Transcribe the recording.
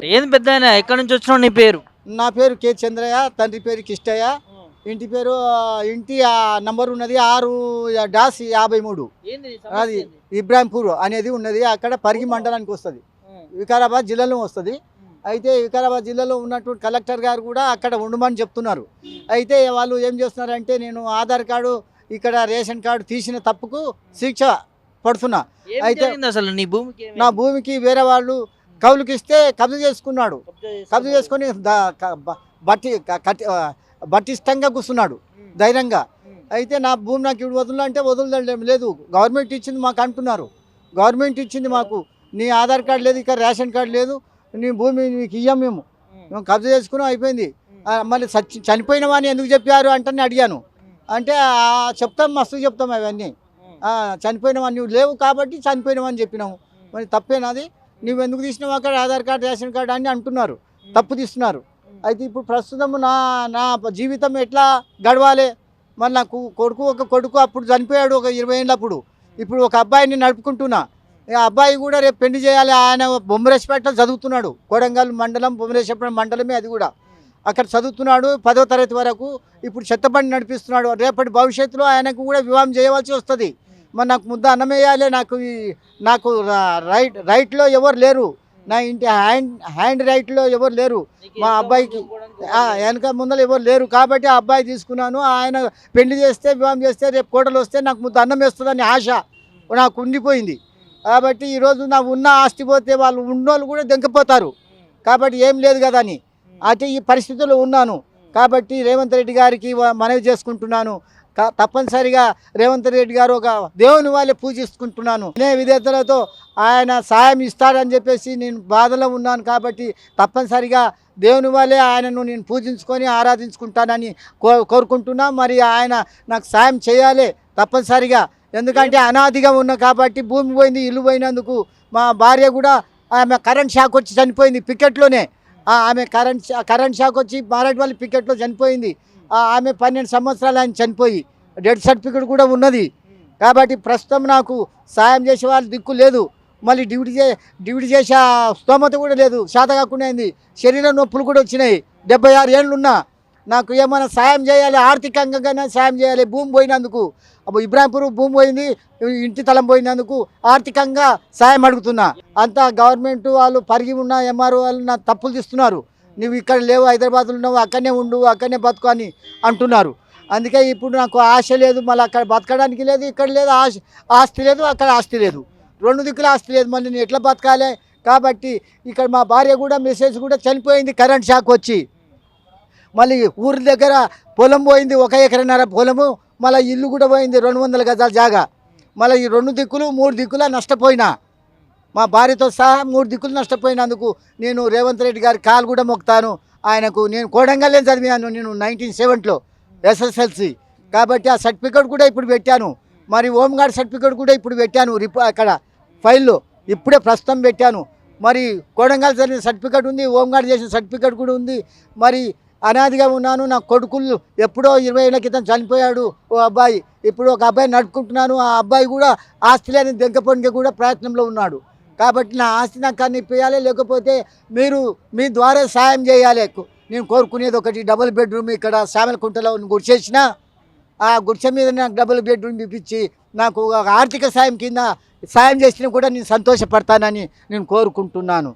ఏంది పెద్ద ఎక్కడి నుంచి వచ్చినావు నీ పేరు? నా పేరు కె చంద్రయ్య తండ్రి పేరు కిష్టయ్య. ఇంటి పేరు ఇంటి ఆ నంబర్ ఉన్నది ఆరు డాస్ యాభై మూడు అది ఇబ్రాహింపూర్ అనేది ఉన్నది. అక్కడ పరిగి మండలానికి వస్తుంది. వికారాబాద్ జిల్లాలో వస్తుంది. అయితే వికారాబాద్ జిల్లాలో ఉన్నటువంటి కలెక్టర్ గారు కూడా అక్కడ ఉండమని చెప్తున్నారు. అయితే వాళ్ళు ఏం చేస్తున్నారంటే నేను ఆధార్ కార్డు ఇక్కడ రేషన్ కార్డు తీసిన తప్పుకు శిక్ష పడుతున్నా. అయితే అసలు? నీ భూమికి? నా భూమికి వేరే వాళ్ళు కౌలుకి ఇస్తే కబ్జా చేసుకున్నాడు. కబ్జా చేసుకొని బట్టి బట్టిష్టంగా కూర్చున్నాడు ధైర్యంగా. అయితే నా భూమి నాకు ఇప్పుడు వదులు అంటే లేదు. గవర్నమెంట్ ఇచ్చింది మాకు అంటున్నారు. గవర్నమెంట్ ఇచ్చింది మాకు. నీ ఆధార్ కార్డు లేదు ఇక్కడ రేషన్ కార్డు లేదు. నీ భూమి నీకు ఇయ్యం మేము. మేము. కబ్జా చేసుకున్నాం అయిపోయింది. మళ్ళీ చచ్చి చనిపోయిన వాడిని ఎందుకు చెప్పారు అంటే అడిగాను. అంటే చెప్తాం మస్తు చెప్తాం అవన్నీ. చనిపోయిన వాడిని నువ్వు లేవు కాబట్టి చనిపోయినవని చెప్పినాము. మరి తప్పేనాది నువ్వు ఎందుకు తీసినావు? అక్కడ ఆధార్ కార్డు రేషన్ కార్డు అని అంటున్నారు. తప్పు తీస్తున్నారు. అయితే ఇప్పుడు ప్రస్తుతం నా నా జీవితం ఎట్లా గడవాలి? మరి నాకు కొడుకు ఒక కొడుకు అప్పుడు చనిపోయాడు ఒక ఇరవై ఏళ్ళప్పుడు. ఇప్పుడు ఒక అబ్బాయిని నడుపుకుంటున్నా. ఆ అబ్బాయి కూడా రేపు పెళ్ళి చేయాలి. ఆయన బొమ్మరేశ్పేటలో చదువుతున్నాడు. కొడంగల్ మండలం బొమ్మరేశ్వరం మండలమే అది కూడా. అక్కడ చదువుతున్నాడు పదో తరగతి వరకు. ఇప్పుడు చెత్తబండి నడిపిస్తున్నాడు. రేపటి భవిష్యత్తులో ఆయనకు కూడా వివాహం చేయవలసి వస్తుంది. మరి నాకు ముద్ద అన్నం వేయాలి నాకు నాకు రైట్ రైట్లో ఎవరు లేరు. నా ఇంటి హ్యాండ్ హ్యాండ్ రైట్లో ఎవరు లేరు. మా అబ్బాయికి? వెనక ముందర ఎవరు లేరు కాబట్టి ఆ అబ్బాయి తీసుకున్నాను. ఆయన పెళ్ళి చేస్తే వివాహం చేస్తే రేపు కోటలు వస్తే నాకు ముద్ద అన్నం వేస్తుందని ఆశ నాకు ఉండిపోయింది. కాబట్టి ఈరోజు నా ఉన్న ఆస్తి పోతే వాళ్ళు ఉన్నోళ్ళు కూడా దెంకపోతారు కాబట్టి ఏం లేదు కదా అని. అయితే ఈ పరిస్థితుల్లో ఉన్నాను. కాబట్టి రేవంత్ రెడ్డి గారికి మనవి చేసుకుంటున్నాను. తప్పనిసరిగా రేవంత్ రెడ్డి గారు ఒక దేవుని వాళ్ళే పూజిస్తుంటున్నాను. అనే విధేతలతో ఆయన సాయం ఇస్తాడని చెప్పేసి నేను బాధలో ఉన్నాను కాబట్టి తప్పనిసరిగా దేవుని వాళ్ళే ఆయనను నేను పూజించుకొని ఆరాధించుకుంటానని కో కోరుకుంటున్నా. మరి ఆయన నాకు సాయం చేయాలి తప్పనిసరిగా. ఎందుకంటే అనాదిగా ఉన్నా కాబట్టి భూమి పోయింది ఇల్లు పోయినందుకు మా భార్య కూడా ఆమె కరెంట్ షాక్ వచ్చి చనిపోయింది పికెట్లోనే. ఆమె కరెంట్ షా- కరెంట్ షాక్ వచ్చి మారేడుపల్లి పికెట్లో చనిపోయింది. ఆమె పన్నెండు సంవత్సరాలు ఆయన చనిపోయి డెత్ సర్టిఫికేట్ కూడా ఉన్నది. కాబట్టి ప్రస్తుతం నాకు సాయం చేసే వాళ్ళు దిక్కు లేదు. మళ్ళీ డ్యూటీ చే డ్యూటీ చేసే స్తోమత కూడా లేదు. శాత కాకుండా అయింది శరీర నొప్పులు కూడా వచ్చినాయి. డెబ్బై ఆరు ఏళ్ళు ఉన్నా నాకు ఏమైనా సాయం చేయాలి ఆర్థికంగా సాయం చేయాలి భూమి పోయినందుకు. అప్పుడు ఇబ్రాహింపూర్ భూమి పోయింది ఇంటి తలం పోయినందుకు ఆర్థికంగా సాయం అడుగుతున్నా. అంతా గవర్నమెంట్ వాళ్ళు పరిగి ఉన్న ఎంఆర్ఓ వాళ్ళు నా తప్పులు తీస్తున్నారు. నువ్వు ఇక్కడ లేవు హైదరాబాద్లో ఉన్నావు అక్కడనే ఉండు అక్కడనే బతుకు అని అంటున్నారు. అందుకే ఇప్పుడు నాకు ఆశ లేదు మళ్ళీ అక్కడ బతకడానికి లేదు ఇక్కడ లేదు ఆశ ఆస్తి లేదు అక్కడ ఆస్తి లేదు. రెండు దిక్కుల ఆస్తి లేదు మళ్ళీ నేను ఎట్లా బతకాలి? కాబట్టి ఇక్కడ మా భార్య కూడా మెసేజ్ కూడా చనిపోయింది కరెంట్ షాక్ వచ్చి. మళ్ళీ ఊరి దగ్గర పొలం పోయింది ఒక ఎకరన్నర పొలము మళ్ళీ ఇల్లు కూడా పోయింది రెండు వందల గజాల జాగా. మళ్ళీ ఈ రెండు దిక్కులు మూడు దిక్కుల నష్టపోయినా. మా భార్యతో సహా మూడు దిక్కులు నష్టపోయినందుకు నేను రేవంత్ రెడ్డి గారి కాలు కూడా మొక్తాను ఆయనకు నేను కోడంగల్లే చదివాను నేను నైన్టీన్ సెవెంటీలో ఎస్ఎస్ఎల్సి. కాబట్టి ఆ సర్టిఫికేట్ కూడా ఇప్పుడు పెట్టాను. మరి హోంగార్డ్ సర్టిఫికేట్ కూడా ఇప్పుడు పెట్టాను రిపో అక్కడ ఫైల్లో. ఇప్పుడే ప్రస్తుతం పెట్టాను. మరి కోడంగల్ జరిగిన సర్టిఫికేట్ ఉంది హోంగార్డ్ చేసిన సర్టిఫికేట్ కూడా ఉంది. మరి అనాదిగా ఉన్నాను నా కొడుకులు ఎప్పుడో ఇరవై ఏళ్ళ క్రితం చనిపోయాడు ఓ అబ్బాయి. ఇప్పుడు ఒక అబ్బాయి నడుపుకుంటున్నాను ఆ అబ్బాయి కూడా ఆస్తి లేని దెంకపోనికి కూడా ప్రయత్నంలో ఉన్నాడు. కాబట్టి నా ఆస్తి నాకు అన్ని ఇప్పించాలి లేకపోతే మీరు మీ ద్వారా సాయం చేయాలి. నేను కోరుకునేది ఒకటి డబుల్ బెడ్రూమ్ ఇక్కడ సామెలకుంటలో గుడిచేసిన ఆ గుడిసె మీద నాకు డబుల్ బెడ్రూమ్ ఇప్పించి నాకు ఒక ఆర్థిక సాయం కింద సాయం చేసినా కూడా నేను సంతోషపడతానని నేను కోరుకుంటున్నాను.